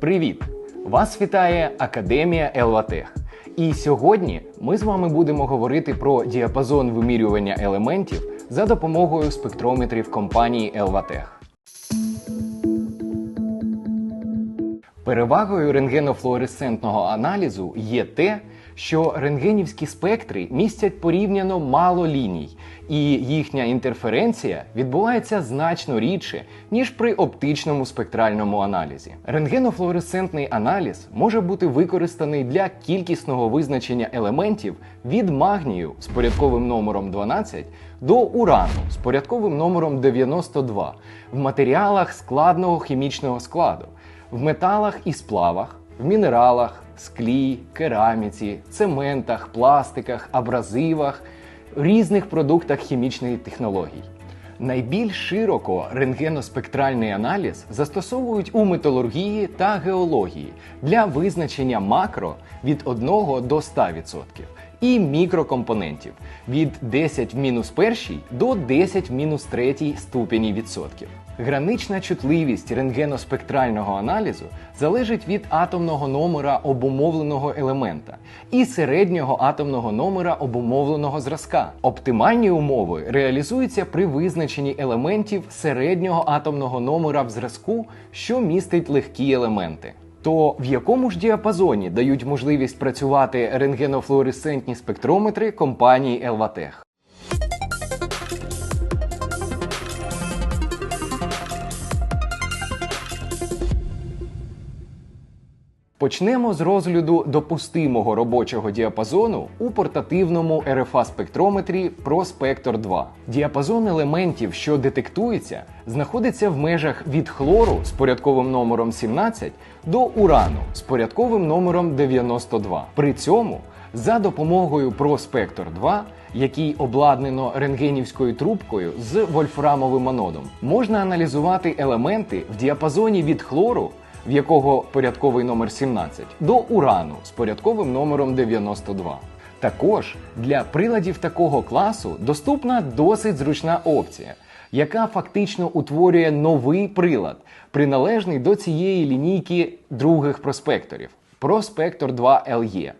Привіт! Вас вітає Академія Елватех. І сьогодні ми з вами будемо говорити про діапазон вимірювання елементів за допомогою спектрометрів компанії Елватех. Перевагою рентгенофлуоресцентного аналізу є те, що рентгенівські спектри містять порівняно мало ліній, і їхня інтерференція відбувається значно рідше, ніж при оптичному спектральному аналізі. Рентгенофлуоресцентний аналіз може бути використаний для кількісного визначення елементів від магнію з порядковим номером 12 до урану з порядковим номером 92 в матеріалах складного хімічного складу в металах і сплавах, в мінералах, склі, кераміці, цементах, пластиках, абразивах, різних продуктах хімічної технологій. Найбільш широко рентгеноспектральний аналіз застосовують у металургії та геології для визначення макро від 1 до 100% і мікрокомпонентів від 10 в мінус першій до 10 в мінус третій ступені відсотків. Гранична чутливість рентгеноспектрального аналізу залежить від атомного номера обумовленого елемента і середнього атомного номера обумовленого зразка. Оптимальні умови реалізуються при визначенні елементів середнього атомного номера в зразку, що містить легкі елементи. То в якому ж діапазоні дають можливість працювати рентгенофлуоресцентні спектрометри компанії Елватех? Почнемо з розгляду допустимого робочого діапазону у портативному РФА спектрометрі ProSpector 2. Діапазон елементів, що детектується, знаходиться в межах від хлору з порядковим номером 17 до урану з порядковим номером 92. При цьому за допомогою ProSpector 2 який обладнано рентгенівською трубкою з вольфрамовим анодом, можна аналізувати елементи в діапазоні від хлору в якого порядковий номер 17, до урану з порядковим номером 92. Також для приладів такого класу доступна досить зручна опція, яка фактично утворює новий прилад, приналежний до цієї лінійки других проспекторів Проспектор 2 LE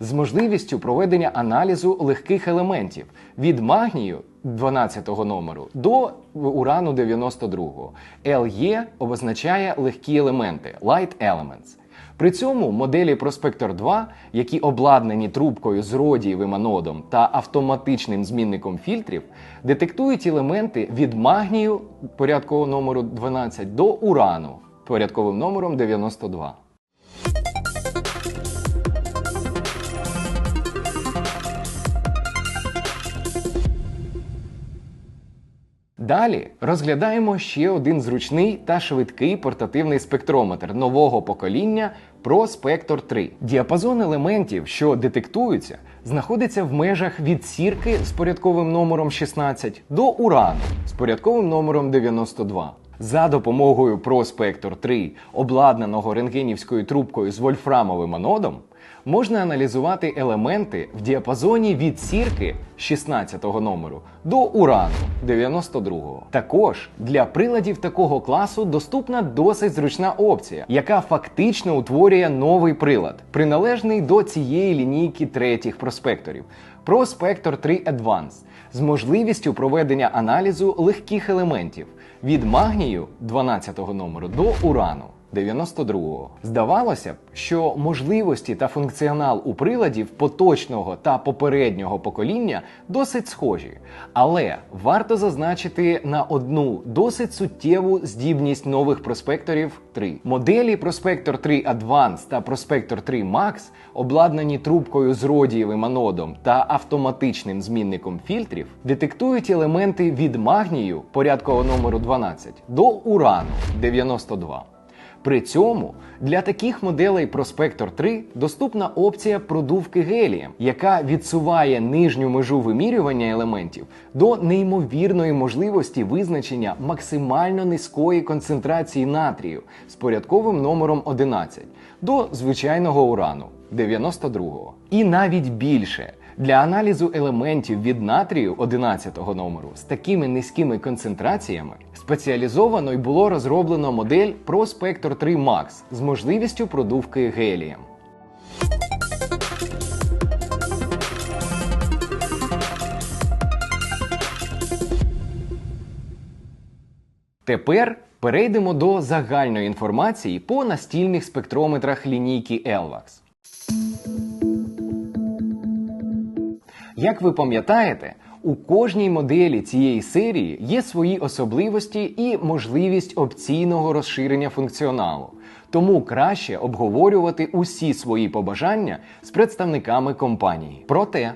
з можливістю проведення аналізу легких елементів від магнію 12-го номеру до урану 92. LE обозначає легкі елементи Light Elements. При цьому моделі Prospector 2, які обладнані трубкою з родієвим анодом та автоматичним змінником фільтрів, детектують елементи від магнію порядкового номеру 12 до урану порядковим номером 92. Далі розглядаємо ще один зручний та швидкий портативний спектрометр нового покоління ProSpector 3. Діапазон елементів, що детектуються, знаходиться в межах від сірки з порядковим номером 16 до урану з порядковим номером 92. За допомогою ProSpector 3, обладнаного рентгенівською трубкою з вольфрамовим анодом, можна аналізувати елементи в діапазоні від сірки 16-го номеру до урану 92. Також для приладів такого класу доступна досить зручна опція, яка фактично утворює новий прилад, приналежний до цієї лінійки третіх проспекторів ProSpector 3 Advanced з можливістю проведення аналізу легких елементів від магнію 12 го номеру до урану. 92-го. Здавалося б, що можливості та функціонал у приладів поточного та попереднього покоління досить схожі, але варто зазначити на одну досить суттєву здібність нових проспекторів 3. Моделі Prospector 3 Advance та Prospector 3 Max, обладнані трубкою з родієвим анодом та автоматичним змінником фільтрів, детектують елементи від магнію порядкового номеру 12 до урану 92. При цьому для таких моделей Prospector 3 доступна опція продувки гелієм, яка відсуває нижню межу вимірювання елементів до неймовірної можливості визначення максимально низької концентрації натрію з порядковим номером 11 до звичайного урану 92-го. І навіть більше Для аналізу елементів від натрію 11-го номеру з такими низькими концентраціями спеціалізовано й було розроблено модель ProSpector 3 Max з можливістю продувки гелієм. Тепер перейдемо до загальної інформації по настільних спектрометрах лінійки ELVAX. Як ви пам'ятаєте, у кожній моделі цієї серії є свої особливості і можливість опційного розширення функціоналу. Тому краще обговорювати усі свої побажання з представниками компанії. Проте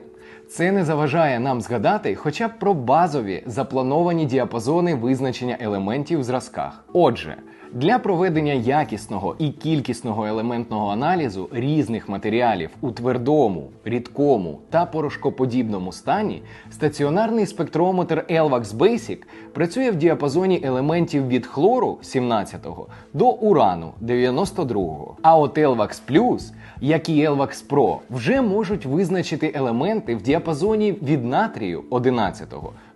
це не заважає нам згадати хоча б про базові заплановані діапазони визначення елементів в зразках. Отже, для проведення якісного і кількісного елементного аналізу різних матеріалів у твердому, рідкому та порошкоподібному стані стаціонарний спектрометр ELVAX Basic працює в діапазоні елементів від хлору 17 до урану 92. А от ELVAX Plus, як і ELVAX Pro, вже можуть визначити елементи в діапазоні від натрію 11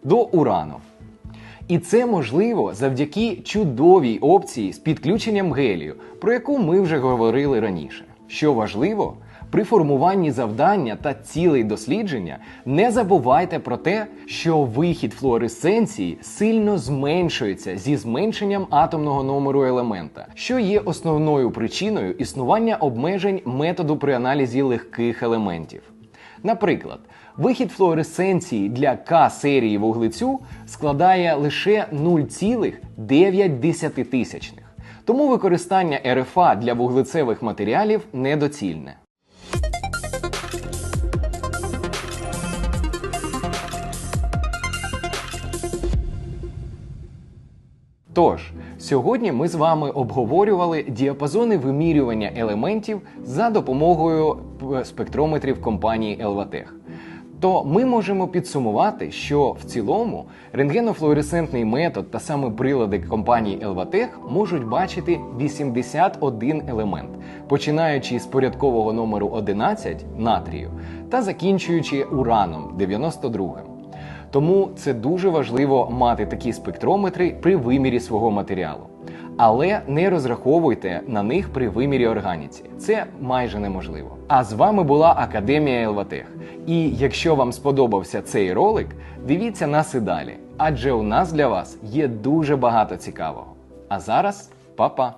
до урану. І це можливо завдяки чудовій опції з підключенням гелію, про яку ми вже говорили раніше. Що важливо, при формуванні завдання та цілей дослідження не забувайте про те, що вихід флуоресценції сильно зменшується зі зменшенням атомного номеру елемента, що є основною причиною існування обмежень методу при аналізі легких елементів. Наприклад, вихід флуоресценції для К серії вуглецю складає лише 0,9 Тому використання РФА для вуглецевих матеріалів недоцільне. Тож, сьогодні ми з вами обговорювали діапазони вимірювання елементів за допомогою е, спектрометрів компанії Elvatech. То ми можемо підсумувати, що в цілому рентгенофлуоресцентний метод та саме прилади компанії Elvatech можуть бачити 81 елемент, починаючи з порядкового номеру 11 натрію та закінчуючи ураном 92. Тому це дуже важливо мати такі спектрометри при вимірі свого матеріалу. Але не розраховуйте на них при вимірі органіці. Це майже неможливо. А з вами була Академія Елватех. І якщо вам сподобався цей ролик, дивіться нас і далі, адже у нас для вас є дуже багато цікавого. А зараз па-па!